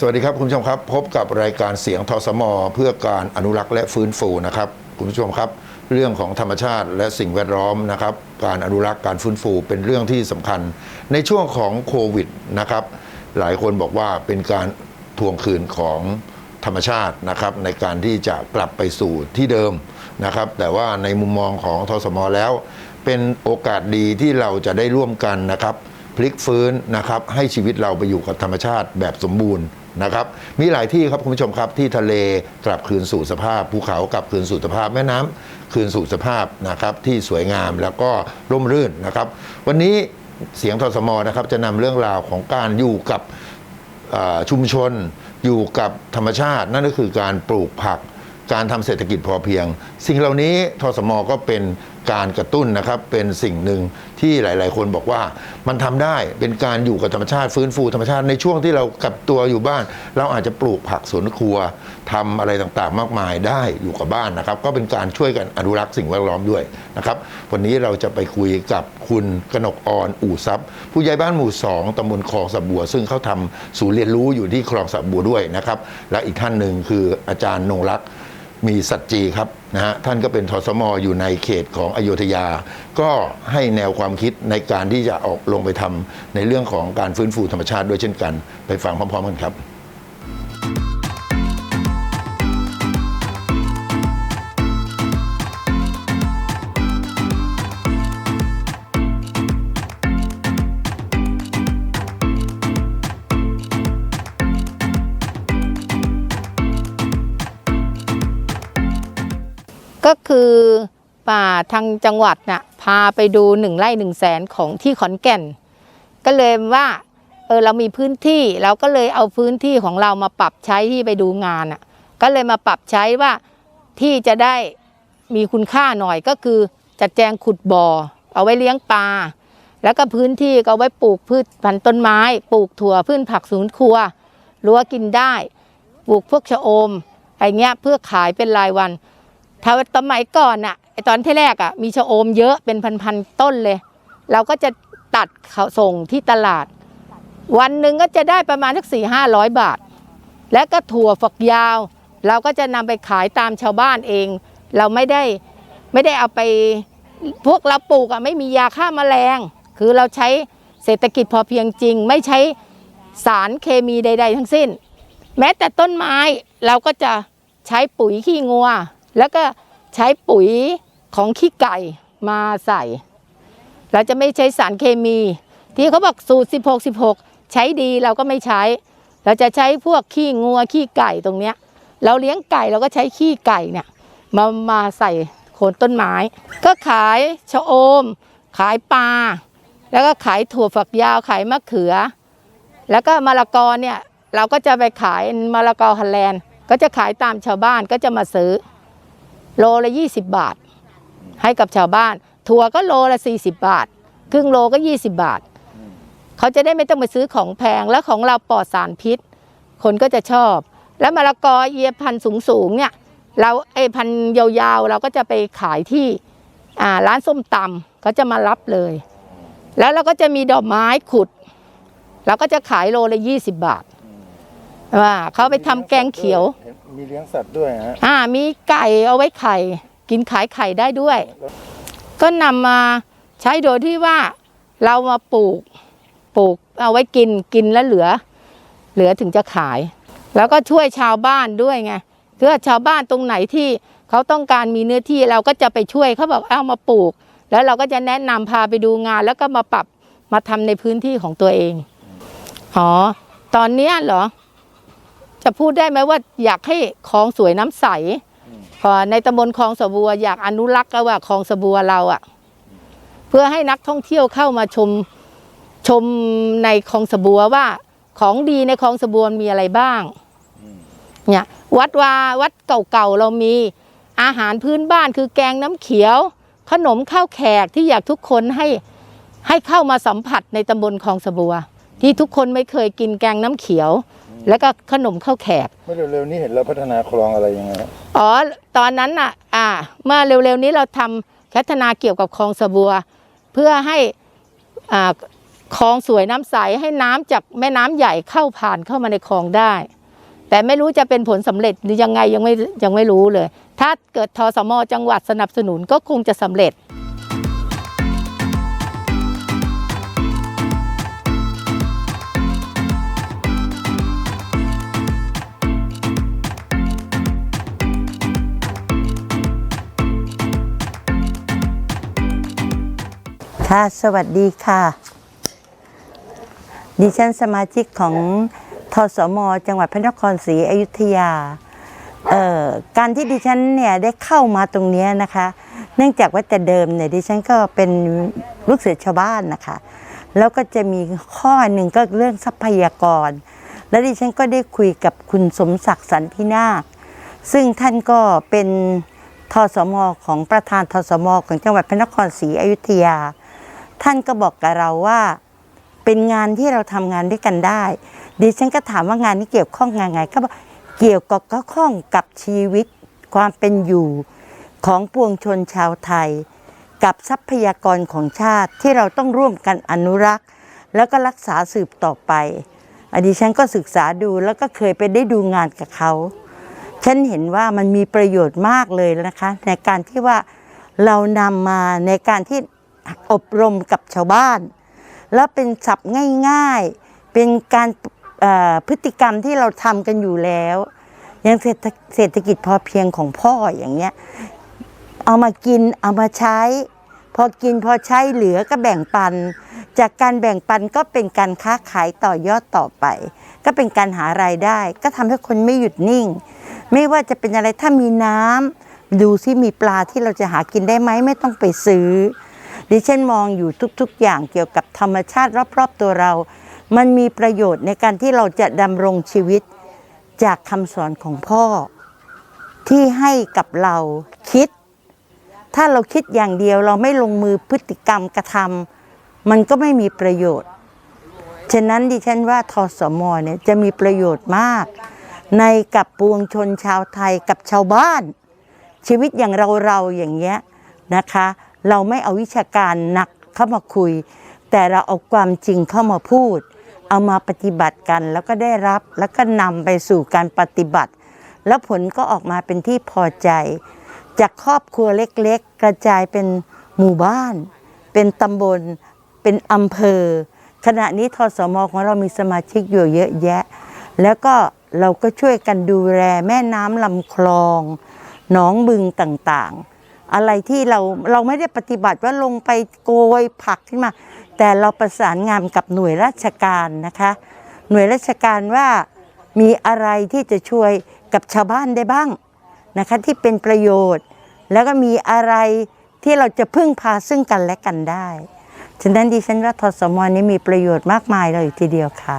สวัสดีครับคุณผู้ชมครับ พบกับรายการเสียงทสม เพื่อการอนุรักษ์และฟื้นฟูนะครับคุณผู้ชมครับ เรื่องของธรรมชาติและสิ่งแวดล้อมนะครับ การอนุรักษ์การฟื้นฟูเป็นเรื่องที่สำคัญ ในช่วงของโควิดนะครับ หลายคนบอกว่าเป็นการทวงคืนของธรรมชาตินะครับ ในการที่จะกลับไปสู่ที่เดิมนะครับ แต่ว่าในมุมมองของทสมแล้ว เป็นโอกาสดีที่เราจะได้ร่วมกันนะครับพลิกฟื้นนะครับให้ชีวิตเราไปอยู่กับธรรมชาติแบบสมบูรณ์ นะครับ มีหลายที่ครับคุณผู้ชมครับที่ทะเลกลับคืนสู่สภาพภูเขากลับคืนสู่สภาพแม่น้ำคืนสู่สภาพนะครับที่สวยงามแล้วก็ร่มรื่นนะครับ วันนี้เสียงทสมนะครับจะนำเรื่องราวของการอยู่กับชุมชน อยู่กับธรรมชาติ นั่นก็คือการปลูกผัก การทำเศรษฐกิจพอเพียง สิ่งเหล่านี้ทสมก็เป็นการกระตุ้นนะครับเป็นสิ่งหนึ่งที่หลาย ๆ คนบอกว่ามันทำได้เป็นการอยู่กับธรรมชาติฟื้นฟูธรรมชาติในช่วงที่เรากับตัวอยู่บ้าน เราอาจจะปลูกผักสวนครัวทำอะไรต่างๆ มากมายได้อยู่กับบ้านนะครับ ก็เป็นการช่วยกันอนุรักษ์สิ่งแวดล้อมด้วยนะครับ วันนี้เราจะไปคุยกับคุณกนกออนอู่ทรัพย์ ผู้ใหญ่บ้านหมู่สองตำบลคลองสะบัว ซึ่งเขาทำศูนย์เรียนรู้อยู่ที่คลองสะบัวด้วยนะครับและอีกท่านหนึ่งคืออาจารย์นงรักษ์ มีสัจจีครับนะฮะท่านก็เป็นทศมอยู่ในเขตของอโยธยา ก็ให้แนวความคิดในการที่จะออกลงไปทำในเรื่องของการฟื้นฟูธรรมชาติด้วยเช่นกัน ไปฟังพร้อมๆกันครับ คือป่าทางจังหวัดน่ะพาไปดูหนึ่งไร่หนึ่งแสนของที่ขอนแก่น ก็เลยว่าเออเรามีพื้นที่เราก็เลยเอาพื้นที่ของเรามาปรับใช้ที่ไปดูงานอะก็เลยมาปรับใช้ว่าที่จะได้มีคุณค่าหน่อยก็คือจัดแจงขุดบ่อ เอาไว้เลี้ยงปลาแล้วก็พื้นที่ก็เอาไว้ปลูกพืชพันธุ์ต้นไม้ ปลูกถั่วพืชผักสวนครัวรั้วกินได้ ปลูกพวกชะอมอะไรเงี้ยเพื่อขายเป็นรายวัน ถ้าสมัยก่อนน่ะไอตอนที่แรกอะมีชะอมเยอะเป็นพันๆต้นเลย เราก็จะตัดเขาส่งที่ตลาด วันหนึ่งก็จะได้ประมาณสักสี่ห้าร้อยบาท และก็ถั่วฝักยาว เราก็จะนำไปขายตามชาวบ้านเอง เราไม่ได้ไม่ได้เอาไปพวกเราปลูกอะไม่มียาฆ่าแมลง คือเราใช้เศรษฐกิจพอเพียงจริง ไม่ใช้สารเคมีใด ๆ ทั้งสิ้น แม้แต่ต้นไม้เราก็จะใช้ปุ๋ยขี้งัว แล้วก็ใช้ปุ๋ยของขี้ไก่มาใส่ เราจะไม่ใช้สารเคมี ที่เขาบอกสูตร 16 16 ใช้ดีเราก็ไม่ใช้ เราจะใช้พวกขี้งัวขี้ไก่ตรงเนี้ย เราเลี้ยงไก่เราก็ใช้ขี้ไก่เนี่ยมามาใส่โคนต้นไม้ ก็ขายชะอม ขายปลา แล้วก็ขายถั่วฝักยาวขายมะเขือ แล้วก็มะละกอเนี่ยเราก็จะไปขายมะละกอฮอลแลนด์ ก็จะขายตามชาวบ้านก็จะมาซื้อ โลละ20บบาท ให้กับชาวบ้าน ถั่วก็โลละ40บบาท ครึ่งโลก็20บบาท เขาจะได้ไม่ต้องไปซื้อของแพงแล้วของเราปลอดสารพิษ คนก็จะชอบ แล้วมะละกอเอียพันธุ์สูงๆเนี่ยเราไอ้พันธุ์ยาวๆ เราก็จะไปขายที่ร้านส้มตำเขาจะมารับเลย แล้วเราก็จะมีดอกไม้ขุด เราก็จะขายโลละ20บบาทว่าเขาไปทำแกงเขียว มีเลี้ยงสัตว์ด้วยฮะอ่ามีไก่เอาไว้ไข่ กินขายไข่ได้ด้วย ก็นำมาใช้โดยที่ว่าเรามาปลูกปลูกเอาไว้กินกินแล้วเหลือ เหลือถึงจะขาย แล้วก็ช่วยชาวบ้านด้วยไงเพื่อชาวบ้านตรงไหนที่เขาต้องการมีเนื้อที่เราก็จะไปช่วยเขาบอกเอามาปลูก แล้วเราก็จะแนะนำพาไปดูงาน แล้วก็มาปรับมาทำในพื้นที่ของตัวเองอ๋อตอนเนี้ยเหรอ จะพูดได้ไหมว่าอยากให้คลองสวยน้ำใสพอในตำบลคลองสะบัวอยากอนุรักษ์ก็ว่าคลองสะบัวเราอะเพื่อให้นักท่องเที่ยวเข้ามาชมชมในคลองสะบัวว่าของดีในคลองสะบัวมีอะไรบ้างเนี่ยวัดวาวัดเก่าๆเรามีอาหารพื้นบ้านคือแกงน้ำเขียว ขนมข้าวแขกที่อยากทุกคนให้ให้เข้ามาสัมผัสในตำบลคลองสะบัว ที่ทุกคนไม่เคยกินแกงน้ำเขียว แล้วก็ขนมข้าวแขก เมื่อเร็วๆนี้เห็นเราพัฒนาคลองอะไรยังไงฮะอ๋อ ตอนนั้นน่ะ อ่า เมื่อเร็วๆนี้เราทำพัฒนาเกี่ยวกับคลองสะบัว เพื่อให้อ่าคลองสวยน้ำใสให้น้ำจากแม่น้ำใหญ่เข้าผ่านเข้ามาในคลองได้ แต่ไม่รู้จะเป็นผลสำเร็จหรือยังไงยังไม่ยังไม่รู้เลย ถ้าเกิดทสมจังหวัดสนับสนุนก็คงจะสำเร็จ ค่ะ สวัสดีค่ะ ดิฉันสมาชิกของทสม จังหวัดพระนครศรีอยุธยา เอ่อ การที่ดิฉันเนี่ยได้เข้ามาตรงนี้นะคะ เนื่องจากว่าแต่เดิมเนี่ยดิฉันก็เป็นลูกเสือชาวบ้านนะคะ แล้วก็จะมีข้อหนึ่งก็เรื่องทรัพยากร แล้วดิฉันก็ได้คุยกับคุณสมศักดิ์สันตินาค ซึ่งท่านก็เป็นทสม ของประธานทสม ของจังหวัดพระนครศรีอยุธยา ท่านก็บอกกับเราว่า เป็นงานที่เราทำงานด้วยกันได้ ดิฉันก็ถามว่างานนี้เกี่ยวข้องยังไง ก็บอกเกี่ยวกับก็ข้องกับชีวิตความเป็นอยู่ของปวงชนชาวไทย กับทรัพยากรของชาติที่เราต้องร่วมกันอนุรักษ์ แล้วก็รักษาสืบต่อไปอดิฉันก็ศึกษาดูแล้วก็เคยไปได้ดูงานกับเขา ฉันเห็นว่ามันมีประโยชน์มากเลยนะคะ ในการที่ว่าเรานำมาในการที่ อบรมกับชาวบ้าน แล้วเป็นศัพท์ง่ายๆ เป็นการพฤติกรรมที่เราทำกันอยู่แล้ว อย่างเศรษฐเศรษฐกิจพอเพียงของพ่ออย่างเงี้ย เอามากินเอามาใช้ พอกินพอใช้เหลือก็แบ่งปัน จากการแบ่งปันก็เป็นการค้าขายต่อยอดต่อไป ก็เป็นการหารายได้ ก็ทำให้คนไม่หยุดนิ่ง ไม่ว่าจะเป็นอะไรถ้ามีน้ำดูซิมีปลาที่เราจะหากินได้ไหมไม่ต้องไปซื้อ ดิฉันมองอยู่ทุกๆ อย่างเกี่ยวกับธรรมชาติรอบๆตัวเรา มันมีประโยชน์ในการที่เราจะดำรงชีวิตจากคำสอนของพ่อ ที่ให้กับเราคิด ถ้าเราคิดอย่างเดียวเราไม่ลงมือพฤติกรรมกระทำมันก็ไม่มีประโยชน์ ฉะนั้นดิฉันว่าทสมเนี่ยจะมีประโยชน์มาก ในกับปวงชนชาวไทยกับชาวบ้าน ชีวิตอย่างเราเราๆอย่างเงี้ยนะคะ เราไม่เอาวิชาการหนักเข้ามาคุย แต่เราเอาความจริงเข้ามาพูด เอามาปฏิบัติกันแล้วก็ได้รับแล้วก็นำไปสู่การปฏิบัติ แล้วผลก็ออกมาเป็นที่พอใจ จากครอบครัวเล็กๆ กระจายเป็นหมู่บ้าน เป็นตำบล เป็นอำเภอ ขณะนี้ทสมของเรามีสมาชิกอยู่เยอะแยะ แล้วก็เราก็ช่วยกันดูแลแม่น้ำลำคลองหนองบึงต่างๆ อะไรที่เราเราไม่ได้ปฏิบัติว่าลงไปโกยผักขึ้นมา แต่เราประสานงานกับหน่วยราชการนะคะ หน่วยราชการว่ามีอะไรที่จะช่วยกับชาวบ้านได้บ้างนะคะที่เป็นประโยชน์ แล้วก็มีอะไรที่เราจะพึ่งพาซึ่งกันและกันได้ ฉะนั้นดิฉันว่าทศมนี้มีประโยชน์มากมายเลยทีเดียวค่ะ